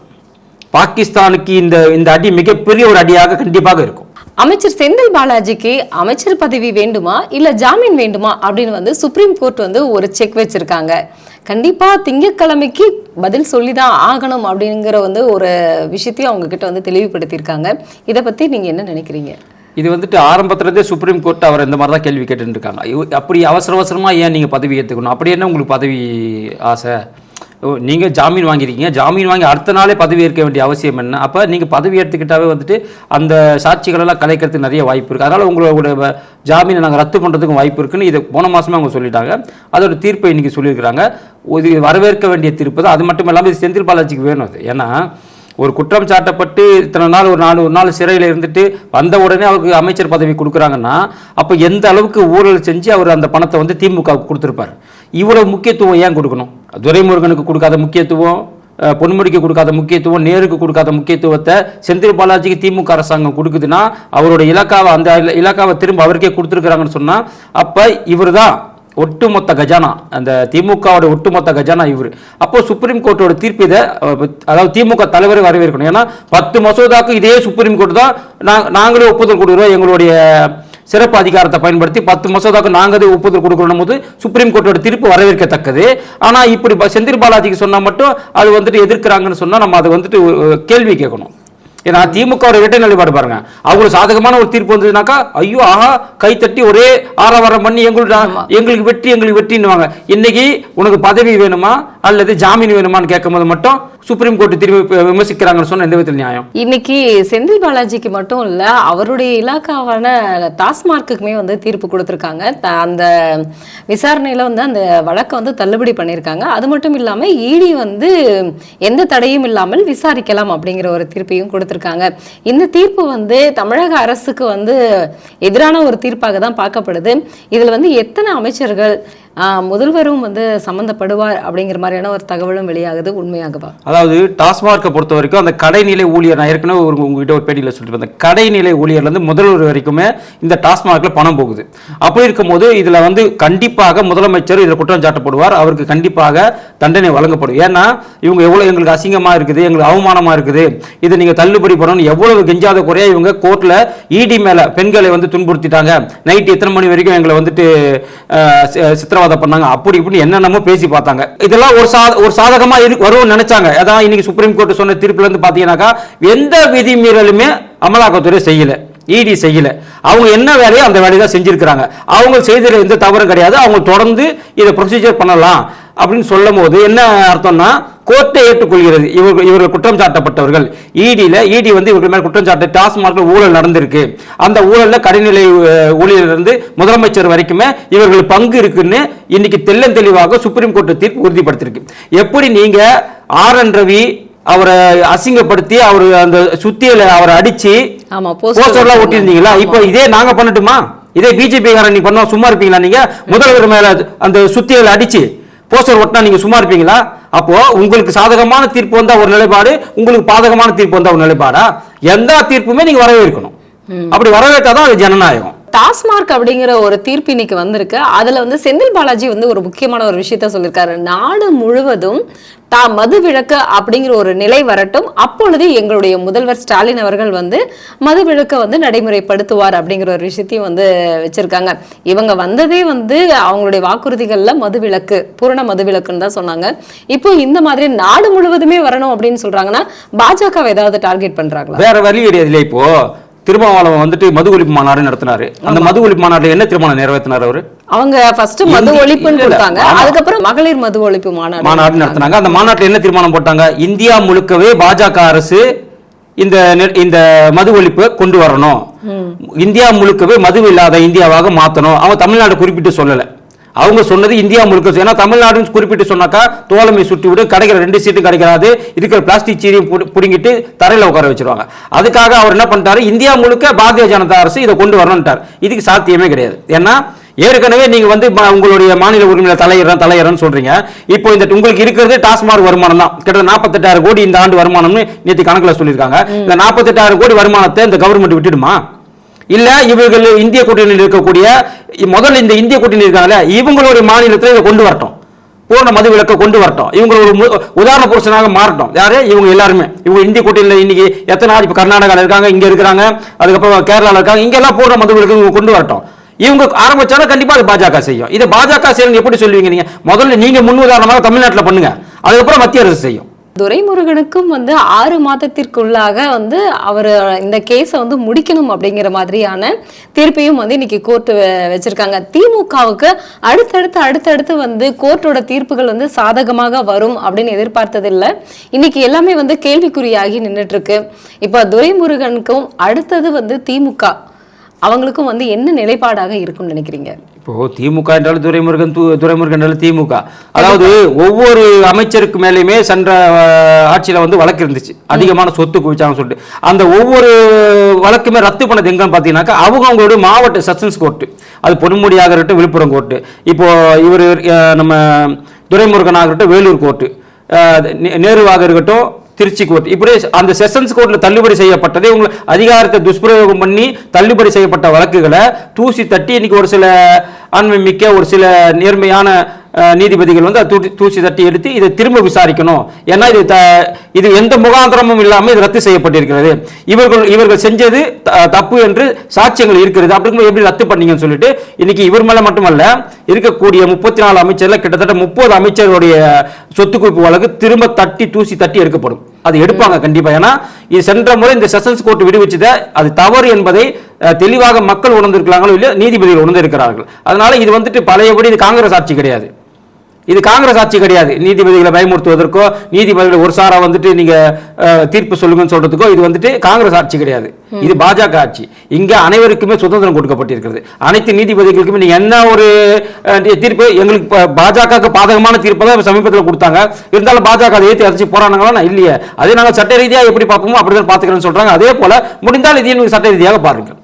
Speaker 1: பாகிஸ்தானுக்கு இந்த இந்த அடி மிகப்பெரிய ஒரு அடியாக கண்டிப்பாக இருக்கும்.
Speaker 2: அமைச்சர் செந்தில் பாலாஜிக்கு அமைச்சர் பதவி வேண்டுமா இல்ல ஜாமீன் வேண்டுமா அப்படின்னு வந்து சுப்ரீம் கோர்ட் வந்து ஒரு செக் வச்சிருக்காங்க. கண்டிப்பா திங்கட்கிழமைக்கு பதில் சொல்லிதான் ஆகணும் அப்படிங்கிற வந்து ஒரு விஷயத்தையும் அவங்க கிட்ட வந்து தெளிவுபடுத்தியிருக்காங்க. இதை பத்தி நீங்க என்ன நினைக்கிறீங்க?
Speaker 1: இது வந்துட்டு ஆரம்பத்துலேருந்தே சுப்ரீம் கோர்ட் அவர் இந்த மாதிரி தான் கேள்வி கேட்டுருக்காங்க இருக்காங்க. அப்படி அவசர அவசரமாக ஏன் நீங்கள் பதவி ஏற்றுக்கணும் அப்படி என்ன உங்களுக்கு பதவி ஆசை? நீங்கள் ஜாமீன் வாங்கியிருக்கீங்க. ஜாமீன் வாங்கி அடுத்த நாளே பதவி ஏற்க வேண்டிய அவசியம் என்ன? அப்போ நீங்கள் பதவி எடுத்துக்கிட்டாவே வந்துட்டு அந்த சாட்சிகளெல்லாம் கலைக்கிறதுக்கு நிறைய வாய்ப்பு இருக்குது அதனால் உங்களோட ஜாமீனை நாங்கள் ரத்து பண்ணுறதுக்கும் வாய்ப்பு இருக்குன்னு இதை போன மாதமே அவங்க சொல்லிட்டாங்க. அதோட தீர்ப்பை இன்றைக்கி சொல்லியிருக்கிறாங்க. இது வரவேற்க வேண்டிய தீர்ப்பு தான். அது மட்டும் இல்லாமல் இது செந்தில் பாலாஜிக்கு வேணும் அது. ஏன்னா ஒரு குற்றம் சாட்டப்பட்டு இத்தனை நாள் ஒரு நாலு ஒரு நாள் சிறையில் இருந்துட்டு வந்த உடனே அவருக்கு அமைச்சர் பதவி கொடுக்குறாங்கன்னா அப்போ எந்த அளவுக்கு ஊழல் செஞ்சு அவர் அந்த பணத்தை வந்து திமுகவுக்கு கொடுத்துருப்பார்? இவ்வளவு முக்கியத்துவம் ஏன் கொடுக்கணும்? துரைமுருகனுக்கு கொடுக்காத முக்கியத்துவம் பொன்முடிக்கு கொடுக்காத முக்கியத்துவம் நேருக்கு கொடுக்காத முக்கியத்துவத்தை செந்தில் பாலாஜிக்கு திமுக அரசாங்கம் கொடுக்குதுன்னா அவரோட இலக்காவை அந்த இலக்காவை திரும்ப அவருக்கே கொடுத்துருக்குறாங்கன்னு சொன்னால் அப்போ இவர் இவர்தான் ஒட்டுமொத்த கஜானா அந்த திமுகவோட ஒட்டுமொத்த கஜானா இவர். அப்போ சுப்ரீம் கோர்ட்டோட தீர்ப்பு இதை அதாவது திமுக தலைவரை வரவேற்கணும். ஏன்னா பத்து மசோதாக்கு இதே சுப்ரீம் கோர்ட் தான் நாங்களே ஒப்புதல் கொடுக்குறோம். எங்களுடைய சிறப்பு அதிகாரத்தை பயன்படுத்தி பத்து மசோதாக்கு நாங்களே ஒப்புதல் கொடுக்கணும் போது சுப்ரீம் கோர்ட்டோட தீர்ப்பு வரவேற்கத்தக்கது. ஆனால் இப்படி ப- செந்தில் பாலாஜிக்கு சொன்னால் மட்டும் அது வந்துட்டு எதிர்க்கிறாங்கன்னு சொன்னால் நம்ம அதை வந்துட்டு கேள்வி கேட்கணும். ஏன்னா திமுக இரட்டை நிலைப்பாடு பாருங்க. அவங்களுக்கு சாதகமான ஒரு தீர்ப்பு வந்ததுனாக்கா ஐயோ ஆஹா கை தட்டி ஒரே ஆரவாரம் பண்ணி எங்களுக்கு எங்களுக்கு வெற்றி எங்களுக்கு வெற்றின்னுவாங்க. இன்னைக்கு உனக்கு பதவி வேணுமா? அல்லது ஜாமீன் வேணுமான்னு கேட்கும்போது மட்டும் சுப்ரீம் கோர்ட் திரும்பி விமர்சிக்கிறாங்கன்னு சொன்ன எந்த விதத்தில் நியாயம்?
Speaker 2: இன்னைக்கு செந்தில் பாலாஜிக்கு மட்டும் இல்ல அவருடைய இலாக்காவான டாஸ்மார்க்குமே வந்து தீர்ப்பு கொடுத்துருக்காங்க. த- அந்த விசாரணையில வந்து அந்த வழக்கை வந்து தள்ளுபடி பண்ணியிருக்காங்க. அது மட்டும் இல்லாம இடி வந்து எந்த தடையும் இல்லாமல் விசாரிக்கலாம் அப்படிங்கிற ஒரு தீர்ப்பையும் கொடுத்துருக்காங்க. இந்த தீர்ப்பு வந்து தமிழக அரசுக்கு வந்து எதிரான ஒரு தீர்ப்பாக தான் பார்க்கப்படுது. இதுல வந்து எத்தனை அமைச்சர்கள் முதல்வரும் வந்து சம்மந்தப்படுவார் அப்படிங்கிற மாதிரியான ஒரு தகவலும் வெளியாகுது உண்மையாகவா?
Speaker 1: அதாவது டாஸ்மார்க்கை பொறுத்த வரைக்கும் அந்த கடைநிலை ஊழியர் நான் ஏற்கனவே ஒரு உங்ககிட்ட ஒரு பேட்டியில் சொல்லிட்டு அந்த கடைநிலை ஊழியர்லேருந்து முதல்வர் வரைக்குமே இந்த டாஸ்மார்க்கில் பணம் போகுது. அப்படி இருக்கும்போது இதில் வந்து கண்டிப்பாக முதலமைச்சர் இதில் குற்றம் சாட்டப்படுவார். அவருக்கு கண்டிப்பாக தண்டனை வழங்கப்படும். ஏன்னா இவங்க எவ்வளோ எங்களுக்கு அசிங்கமாக இருக்குது எங்களுக்கு அவமானமாக இருக்குது இதை நீங்கள் தள்ளுபடி பண்ணணும் எவ்வளவு கெஞ்சாத குறையாக இவங்க கோர்ட்டில் இடி மேலே பெண்களை வந்து துன்புறுத்திட்டாங்க. நைட் எத்தனை மணி வரைக்கும் எங்களை வந்துட்டு அஹ், சி- பண்ணாங்க. அப்படி இப்படி என்னென்னமோ பேசி பார்த்தாங்க. இதெல்லாம் ஒரு சா ஒரு சாதகமா இரு வரும்னு நினைச்சாங்க. அதான் இன்னைக்கு சுப்ரீம் கோர்ட் சொன்ன தீர்ப்புல இருந்து பாத்தீங்கன்னாக்கா எந்த விதி மீறலுமே அமலாக்கத்துறை செய்யல. இடி செய்யல. அவங்க என்ன வேலையோ அந்த வேலையை தான் செஞ்சிருக்கிறாங்க. அவங்க செய்தது எந்த தவறும் கிடையாது. அவங்க தொடர்ந்து இதை ப்ரொசீஜர் பண்ணலாம் அப்படின்னு சொல்லும் போது என்ன அர்த்தம்னா கோர்ட்டை ஏற்றுக்கொள்கிறது. இவர்கள் இவர்கள் குற்றம் சாட்டப்பட்டவர்கள். இடியில் இடி வந்து இவர்கள் மேல் குற்றம் சாட்ட டாஸ்மார்க்ல ஊழல் நடந்திருக்கு. அந்த ஊழல்ல கடைநிலை ஊழியரிலிருந்து முதலமைச்சர் வரைக்குமே இவர்கள் பங்கு இருக்குன்னு இன்னைக்கு தெள்ளன் தெளிவாக சுப்ரீம் கோர்ட் தீர்ப்பு உறுதிப்படுத்திருக்கு. எப்படி நீங்க ஆர் என் ரவி அவரை அசிங்கப்படுத்தி அவர் அந்த சுத்தியில அவரை அடிச்சு போஸ்டர்லாம் ஒட்டியிருந்தீங்களா? இப்போ இதே நாங்க பண்ணட்டுமா? இதே பிஜேபி காரன் நீ பண்ணா சும்மா இருப்பீங்களா நீங்க? முதல்வர் மேல அந்த சுத்தியல அடிச்சு போஸ்டர் ஒட்டினா நீங்க சும்மா இருப்பீங்களா? அப்போ உங்களுக்கு சாதகமான தீர்ப்பு வந்தா ஒரு நிலைப்பாடு உங்களுக்கு பாதகமான தீர்ப்பு வந்தா ஒரு நிலைப்பாடா? எந்த தீர்ப்புமே நீங்க வரவேற்கணும். அப்படி வரவேற்றாதான் அது ஜனநாயகம்.
Speaker 2: டாஸ்மார்க் அப்படிங்கிற ஒரு தீர்ப்பு இன்னைக்கு வந்திருக்கு. அதுல வந்து செந்தில் பாலாஜி வந்து ஒரு முக்கியமான ஒரு விஷயத்த சொல்லியிருக்காரு நாடு முழுவதும் தா மது விளக்கு அப்படிங்கிற ஒரு நிலை வரட்டும். அப்பொழுது எங்களுடைய முதல்வர் ஸ்டாலின் அவர்கள் வந்து மது விளக்கை வந்து நடைமுறைப்படுத்துவார் அப்படிங்கிற ஒரு விஷயத்தையும் வந்து வச்சிருக்காங்க. இவங்க வந்ததே வந்து அவங்களுடைய வாக்குறுதிகள்ல மது விளக்கு பூரண மது விளக்குன்னு தான் சொன்னாங்க. இப்போ இந்த மாதிரி நாடு முழுவதுமே வரணும் அப்படின்னு சொல்றாங்கன்னா பாஜக ஏதாவது டார்கெட் பண்றாங்களா?
Speaker 1: வேற வழி கிடையாது இப்போ. திருமாவளவன் வந்துட்டு மது ஒழிப்பு மாநாடு நடத்தினாரு. அந்த மது ஒழிப்பு மாநாட்டில் என்ன தீர்மானம் நிறைவேற்றினார் அவரு?
Speaker 2: அவங்க ஃபர்ஸ்ட் மது ஒழிப்புன்னு. கொடுத்தாங்க. அதுக்கப்புறம் மகளிர் மது ஒழிப்பு மாநாடு
Speaker 1: மாநாடு நடத்தினாங்க. அந்த மாநாட்டில் என்ன தீர்மானம் போட்டாங்க? இந்தியா முழுக்கவே பாஜக அரசு இந்த இந்த மது ஒழிப்பை கொண்டு வரணும். இந்தியா முழுக்கவே மது இல்லாத இந்தியாவாக மாத்தணும். அவன் தமிழ்நாடு குறிப்பிட்டு சொல்லல. அவங்க சொன்னது இந்தியா முழுக்க ஏன்னா தமிழ்நாடுன்னு குறிப்பிட்டு சொன்னாக்கா தோழமை சுற்றி விடு கிடைக்கிற ரெண்டு சீட்டும் கிடைக்காது. இருக்கிற பிளாஸ்டிக் சீரியும் புடு- புடுங்கிட்டு தரையில உட்கார வச்சிருவாங்க. அதுக்காக அவர் என்ன பண்ணிட்டாரு? இந்தியா முழுக்க பாரதிய ஜனதா அரசு இதை கொண்டு வரணும்ட்டார். இதுக்கு சாத்தியமே கிடையாது. ஏன்னா ஏற்கனவே நீங்க வந்து உங்களுடைய மாநில உரிமையில தலையிறோம் தலையிறோம்னு சொல்றீங்க. இப்போ இந்த உங்களுக்கு இருக்கிறது டாஸ்மாக் வருமானம் தான். கிட்டத்தட்ட நாற்பத்தெட்டாயிரம் கோடி இந்த ஆண்டு வருமானம்னு நேற்று கணக்குல சொல்லியிருக்காங்க. இந்த நாற்பத்தெட்டாயிரம் கோடி வருமானத்தை இந்த கவர்மெண்ட் விட்டுடுமா? இல்லை இவர்கள் இந்திய கூட்டணியில் இருக்கக்கூடிய முதல் இந்த இந்திய கூட்டணி இருக்காங்கல்ல இவங்களுடைய மாநிலத்தில் இதை கொண்டு வரட்டும். பூர்ண மது விலக்கை கொண்டு வரட்டும். இவங்க ஒரு மு- உதாரண புருஷனாக மாறட்டும். யாரு? இவங்க எல்லாருமே. இவங்க இந்திய கூட்டணியில் இன்னைக்கு எத்தனை நாள் இப்போ கர்நாடகாவில் இருக்காங்க இங்கே இருக்கிறாங்க அதுக்கப்புறம் கேரளாவில் இருக்காங்க இங்கெல்லாம் பூர்ண மது விலக்கு இவங்க கொண்டு வரட்டும். இவங்க ஆரம்பிச்சாலும் கண்டிப்பாக அது பாஜக செய்யும். இதை பாஜக செய்யணும் எப்படி சொல்லுவீங்க நீங்கள் முதல்ல நீங்கள் முன் உதாரணமாக தமிழ்நாட்டில் பண்ணுங்க. அதுக்கப்புறம் மத்திய அரசு செய்யும்.
Speaker 2: துரைமுருகனுக்கும் வந்து ஆறு மாதத்திற்குள்ளாக வந்து அவர் இந்த கேஸை வந்து முடிக்கணும் அப்படிங்கிற மாதிரியான தீர்ப்பையும் வந்து இன்னைக்கு கோர்ட் வச்சிருக்காங்க. திமுகவுக்கு அடுத்தடுத்து அடுத்தடுத்து வந்து கோர்ட்டோட தீர்ப்புகள் வந்து சாதகமாக வரும் அப்படின்னு எதிர்பார்த்ததில்லை. இன்னைக்கு எல்லாமே வந்து கேள்விக்குறியாகி நின்றுட்டு இருக்கு. இப்போ துரைமுருகனுக்கும் அடுத்தது வந்து திமுக. அவங்களுக்கும் வந்து என்ன நிலைப்பாடாக இருக்கும்னு நினைக்கிறீங்க?
Speaker 1: இப்போ திமுக என்றாலும் துரைமுருகன் து- துரைமுருகன் என்றாலும் திமுக. அதாவது ஒவ்வொரு அமைச்சருக்கு மேலேயுமே சென்ற ஆட்சியில் வந்து வழக்கு இருந்துச்சு. அதிகமான சொத்து குவிச்சாங்கன்னு சொல்லிட்டு. அந்த ஒவ்வொரு வழக்குமே ரத்து பண்ணது எங்கன்னு பார்த்தீங்கன்னாக்கா அவங்க அவங்களுடைய மாவட்ட செஷன்ஸ் கோர்ட்டு. அது பொன்முடியாக இருக்கட்டும் விழுப்புரம் கோர்ட்டு. இப்போ இவர் நம்ம துரைமுருகன் ஆகட்டும் வேலூர் கோர்ட்டு. நே- நேருவாக இருக்கட்டும் திருச்சி கோர்ட். இப்படி அந்த செஷன்ஸ் கோர்ட்ல தள்ளுபடி செய்யப்பட்டதே உங்களை அதிகாரத்தை துஷ்பிரயோகம் பண்ணி தள்ளுபடி செய்யப்பட்ட வழக்குகளை தூசி தட்டி இன்னைக்கு ஒரு சில ஆண்மை மிக்க ஒரு சில நேர்மையான நீதிபதிகள் வந்து தூசி தூசி தட்டி எடுத்து இதை திரும்ப விசாரிக்கணும். ஏன்னா இது த- இது எந்த முகாந்திரமும் இல்லாமல் இது ரத்து செய்யப்பட்டிருக்கிறது. இவர்கள் இவர்கள் செஞ்சது த- தப்பு என்று சாட்சியங்கள் இருக்கிறது. அப்படி எப்படி ரத்து பண்ணீங்கன்னு சொல்லிட்டு இன்னைக்கு இவர் மேலே மட்டுமல்ல இருக்கக்கூடிய முப்பத்தி நாலு அமைச்சர்ல கிட்டத்தட்ட முப்பது அமைச்சர்களுடைய சொத்து குவிப்பு வழக்கு திரும்ப தட்டி தூசி தட்டி எடுக்கப்படும். அது எடுப்பாங்க கண்டிப்பா. ஏன்னா இது சென்ற முறை இந்த செஷன்ஸ் கோர்ட் விடுவிச்சதை அது தவறு என்பதை தெளிவாக மக்கள் உணர்ந்திருக்கிறாங்களோ இல்லையோ நீதிபதிகள் உணர்ந்திருக்கிறார்கள். அதனால இது வந்துட்டு பழையபடி இது காங்கிரஸ் ஆட்சி கிடையாது. இது காங்கிரஸ் ஆட்சி கிடையாது. நீதிபதிகளை பயமுறுத்துவதற்கோ நீதிபதிகளை ஒரு சாரா வந்துட்டு நீங்க தீர்ப்பு சொல்லுங்கன்னு சொல்றதுக்கோ இது வந்துட்டு காங்கிரஸ் ஆட்சி கிடையாது. இது பாஜக ஆட்சி. இங்க அனைவருக்குமே சுதந்திரம் கொடுக்கப்பட்டிருக்கிறது. அனைத்து நீதிபதிகளுக்குமே நீங்க என்ன ஒரு தீர்ப்பு? எங்களுக்கு பாஜகவுக்கு பாதகமான தீர்ப்பை தான் சமீபத்தில் கொடுத்தாங்க. இருந்தாலும் பாஜக அதை ஏற்றி அரைச்சி போறாங்களா இல்லையே. அதே நாங்கள் சட்ட ரீதியா எப்படி பார்ப்போமோ அப்படிதான் பார்த்துக்கிறேன்னு சொல்றாங்க. அதே போல முடிந்தால் இதையும் சட்ட ரீதியாக பாருங்கள்.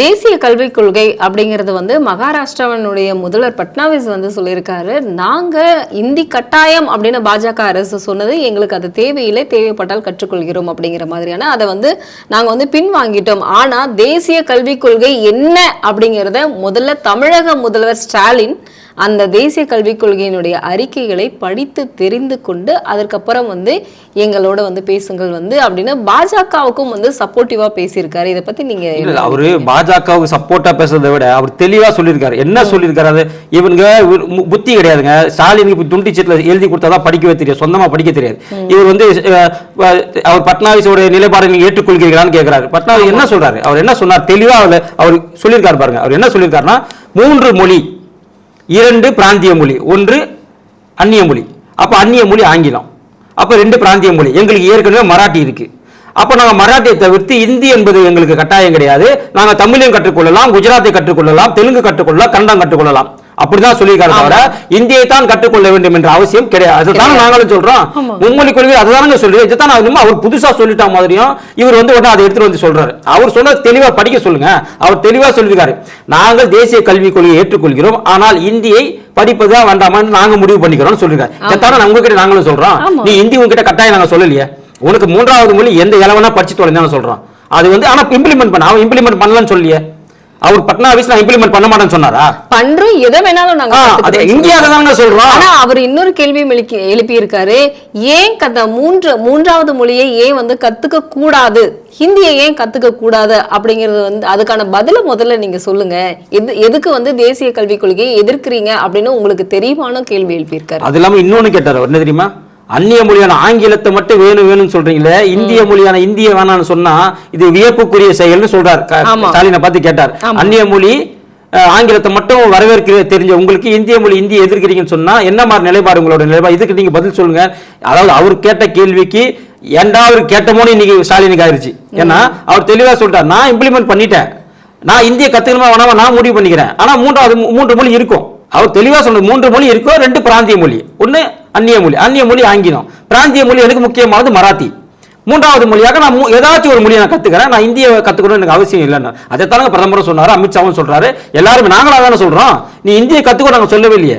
Speaker 2: தேசிய கல்விக் கொள்கை அப்படிங்கிறது வந்து மகாராஷ்டிராவினுடைய முதல்வர் பட்னாவிஸ் வந்து சொல்லியிருக்காரு. நாங்கள் இந்தி கட்டாயம் அப்படின்னு பாஜக அரசு சொன்னது எங்களுக்கு அது தேவையில்லை தேவைப்பட்டால் கற்றுக்கொள்கிறோம் அப்படிங்கிற மாதிரியான அதை வந்து நாங்கள் வந்து பின்வாங்கிட்டோம். ஆனால் தேசிய கல்விக் கொள்கை என்ன அப்படிங்கிறத முதல்ல தமிழக முதல்வர் ஸ்டாலின் அந்த தேசிய கல்விக் கொள்கையினுடைய அறிக்கைகளை படித்து தெரிந்து கொண்டு அதற்கப்புறம் வந்து எங்களோட வந்து பேசுங்கள் வந்து அப்படின்னு பாஜகவுக்கும் வந்து சப்போர்ட்டிவா பேசியிருக்காரு. இதை பத்தி நீங்க
Speaker 1: அவரு பாஜகவுக்கு சப்போர்ட்டா பேசுறதை விட அவர் தெளிவா சொல்லியிருக்காரு. என்ன சொல்லியிருக்காரு? இவனுங்க புத்தி கிடையாதுங்க. ஸ்டாலினுக்கு துண்டி சீட்ல எழுதி கொடுத்தாதான் படிக்கவே தெரியும் சொந்தமா படிக்க தெரியாது. இவர் வந்து அவர் பட்னாவிஸோட நிலைப்பாடை நீங்க ஏற்றுக்கொள்கிறீங்களான்னு கேட்கிறாரு பட்னாவிஸ் என்ன சொல்றாரு? அவர் என்ன சொன்னார்? தெளிவா அதுல அவர் சொல்லியிருக்காரு பாருங்க. அவர் என்ன சொல்லியிருக்காருன்னா மூன்று மொழி இரண்டு பிராந்திய மொழி ஒன்று அந்நிய மொழி. அப்போ அந்நிய மொழி ஆங்கிலம். அப்போ ரெண்டு பிராந்திய மொழி. எங்களுக்கு ஏற்கனவே மராட்டி இருக்கு. அப்போ நாங்கள் மராட்டியை தவிர்த்து இந்தி என்பது எங்களுக்கு கட்டாயம் கிடையாது. நாங்கள் தமிழையும் கற்றுக்கொள்ளலாம் குஜராத்தை கற்றுக்கொள்ளலாம் தெலுங்கு கற்றுக்கொள்ளலாம் கன்னடம் கற்றுக்கொள்ளலாம். அப்படிதான் சொல்லியிருக்காரு தவிர இந்தியை தான் கற்றுக்கொள்ள வேண்டும் என்ற அவசியம் கிடையாது. அதுதான் நாங்களும் சொல்றோம். மும்மொழி கொள்கை அதுதானங்க சொல்லுது இதுதான் அவர் புதுசா சொல்லிட்டா மாதிரியும் இவர் வந்து உடனே அதை எடுத்துட்டு வந்து சொல்றாரு. அவர் சொன்னது தெளிவா படிக்க சொல்லுங்க. அவர் தெளிவா சொல்லியிருக்காரு. நாங்கள் தேசிய கல்விக் கொள்கையை ஏற்றுக்கொள்கிறோம். ஆனால் இந்தியை படிப்பதா வேண்டாமான்னு நாங்க முடிவு பண்ணிக்கிறோம்னு சொல்லியிருக்காரு. இதைத்தானே உங்ககிட்ட நாங்களும் சொல்றோம். நீ இந்தி உங்ககிட்ட கட்டாயம் நாங்க சொல்லலையே. உனக்கு மூன்றாவது மொழி எந்த இலவனா படிச்சு தொலைந்தான்னு சொல்றோம். அது வந்து ஆனா இம்ப்ளிமெண்ட் பண்ண அவன் இம்ப்ளிமெண்ட் பண்ணலன்னு சொல்லியே அவர் பட்னாவிஸ் நான் இம்ப்ளிமெண்ட் பண்ண மாட்டேன்னு சொன்னாரா?
Speaker 2: பண்றோம் எதை வேணாலும் நாங்க
Speaker 1: அது
Speaker 2: கத்துக்கிறோம்
Speaker 1: இந்தியா தாங்க சொல்றோம்.
Speaker 2: ஆனா அவர் இன்னொரு கேள்வியும் எழுப்பி இருக்காரு ஏன் கத்த மூன்று மூன்றாவது மொழியை ஏன் வந்து கத்துக்க கூடாது? ஹிந்தியை ஏன் கத்துக்க கூடாது? அப்படிங்கறது வந்து அதுக்கான பதில முதல்ல நீங்க சொல்லுங்க. எது எதுக்கு வந்து தேசிய கல்விக் கொள்கையை எதிர்க்கிறீங்க அப்படின்னு உங்களுக்கு தெரியுமான கேள்வி எழுப்பியிருக்காரு.
Speaker 1: அது இல்லாம இன்னொன்னு கேட்டார் என்ன தெரியுமா? அந்நிய மொழியான ஆங்கிலத்தை மட்டும் வேணும் வேணும்னு சொல்றீங்களே இந்திய மொழியான இந்திய வேணாம்னு சொன்னா இது வியப்புக்குரிய செயல்னு சொல்றார். ஸ்டாலினை பார்த்து கேட்டார். அந்நிய மொழி ஆங்கிலத்தை மட்டும் வரவேற்க தெரிஞ்ச உங்களுக்கு இந்திய மொழி இந்திய எதிர்க்கிறீங்கன்னு சொன்னா என்ன மாதிரி நிலைப்பாடு உங்களோட நிலைப்பாடு இதுக்கு நீங்க பதில் சொல்லுங்க. அதாவது அவர் கேட்ட கேள்விக்கு ஏன்டா அவர் கேட்டமோன்னு இன்னைக்கு ஸ்டாலினுக்கு ஆயிருச்சு. ஏன்னா அவர் தெளிவா சொல்லிட்டார் நான் இம்ப்ளிமெண்ட் பண்ணிட்டேன். நான் இந்திய கத்துக்கணுமா வேணாமா நான் முடிவு பண்ணிக்கிறேன். ஆனா மூன்றாவது மூன்று மொழி இருக்கும். அவர் தெளிவா சொன்னது மூன்று மொழி இருக்கோ ரெண்டு பிராந்திய மொழி. ஒன்னு அந்நிய மொழி. அந்நிய மொழி ஆங்கிலம். பிராந்திய மொழி எனக்கு முக்கியமானது? மராத்தி. மூன்றாவது மொழியாக நான் ஏதாச்சும் ஒரு மொழியை நான் கத்துக்கிறேன். நான் இந்திய கத்துக்கணும்னு எனக்கு அவசியம் இல்லைன்னு. அதைத்தானங்க பிரதமரும் சொன்னாரு அமித்ஷாவும் சொல்றாரு. எல்லாருமே நாங்களா தானே சொல்றோம். நீ இந்திய கத்துக்கோ நாங்க சொல்லவே இல்லையே.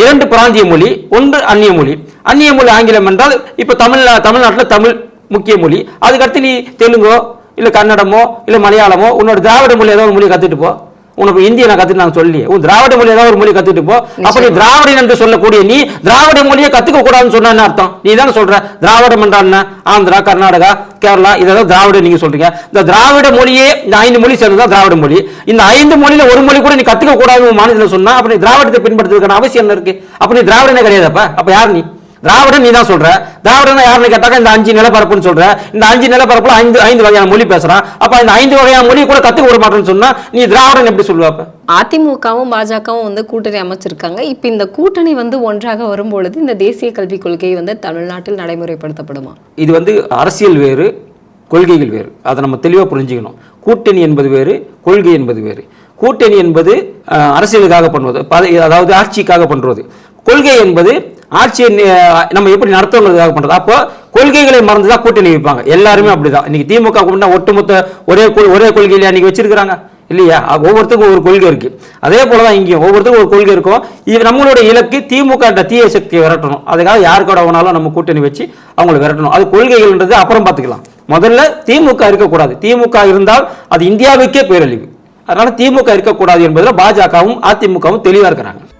Speaker 1: இரண்டு பிராந்திய மொழி ஒன்று அந்நிய மொழி. அந்நிய மொழி ஆங்கிலம் என்றால் இப்ப தமிழ் தமிழ்நாட்டுல தமிழ் முக்கிய மொழி. அதுக்கடுத்து நீ தெலுங்கோ இல்ல கன்னடமோ இல்ல மலையாளமோ உன்னோட திராவிட மொழி ஏதாவது ஒரு மொழி கத்துட்டு போ. உனக்கு இந்திய நான் கத்துட்டு நாங்க சொல்லி உன் திராவிட மொழி ஏதாவது ஒரு மொழி கத்துட்டு போ. அப்ப நீ திராவிடன் என்று சொல்லக்கூடிய நீ திராவிட மொழியை கத்துக்க கூடாதுன்னு சொன்னா அர்த்தம்? நீ தானே சொல்ற திராவிடம் என்றால் என்ன? ஆந்திரா கர்நாடகா கேரளா இதெல்லாம் திராவிட நீங்க சொல்றீங்க. இந்த திராவிட மொழியே இந்த ஐந்து மொழி சேர்ந்ததா திராவிட மொழி. இந்த ஐந்து மொழியில ஒரு மொழி கூட நீ கத்துக்க கூடாதுன்னு மாநிலத்தில் சொன்னா அப்ப நீ திராவிடத்தை பின்பற்றுறதுக்கான அவசியம் என்ன இருக்கு? அப்ப நீ திராவிடனே கிடையாதப்ப. அப்ப யார் நீ? திராவிடன் நீ தான் சொல்ற. திராவிடன் யாருன்னு கேட்டாக்க இந்த அஞ்சு நிலப்பரப்புன்னு சொல்ற. இந்த அஞ்சு நிலப்பரப்புல ஐந்து ஐந்து வகையான மொழி பேசுறான். அப்ப இந்த ஐந்து வகையான மொழி கூட கத்துக்க விட மாட்டேன்னு சொன்னா நீ திராவிடன் எப்படி சொல்லுவ அப்ப?
Speaker 2: அதிமுகவும் பாஜகவும் வந்து கூட்டணி அமைச்சிருக்காங்க. இப்ப இந்த கூட்டணி வந்து ஒன்றாக வரும்பொழுது இந்த தேசிய கல்விக் கொள்கை வந்து தமிழ்நாட்டில் நடைமுறைப்படுத்தப்படுமா?
Speaker 1: இது வந்து அரசியல் வேறு கொள்கைகள் வேறு. அதை நம்ம தெளிவாக புரிஞ்சுக்கணும். கூட்டணி என்பது வேறு கொள்கை என்பது வேறு. கூட்டணி என்பது அரசியலுக்காக பண்ணுவது அதாவது ஆட்சிக்காக பண்ணுறது கொள்கை என்பது ஆட்சியை நம்ம எப்படி நடத்துவதற்காக பண்ணுறது அப்போ கொள்கைகளை மறந்து தான் கூட்டணி வைப்பாங்க. எல்லாருமே அப்படிதான். இன்னைக்கு திமுக கூட்டினா ஒட்டுமொத்த ஒரே கொள்- ஒரே கொள்கையில அன்னைக்கு வச்சிருக்கிறாங்க. இல்லையா? ஒவ்வொருத்துக்கும் ஒவ்வொருத்தருக்கும் ஒரு கொள்கை இருக்கு. அதே போலதான் இங்கேயும் ஒவ்வொருத்தருக்கும் ஒரு கொள்கை இருக்கும். இது நம்மளோட இலக்கு திமுக என்ற தீய சக்தியை விரட்டணும். அதுக்காக யார் கூட வேணாலும் நம்ம கூட்டணி வச்சு அவங்களை விரட்டணும். அது கொள்கைகள்ன்றது அப்புறம் பார்த்துக்கலாம். முதல்ல திமுக இருக்கக்கூடாது. திமுக இருந்தால் அது இந்தியாவுக்கே பேரழிவு. அதனால திமுக இருக்கக்கூடாது என்பதில் பாஜகவும் அதிமுகவும் தெளிவாக இருக்கிறாங்க.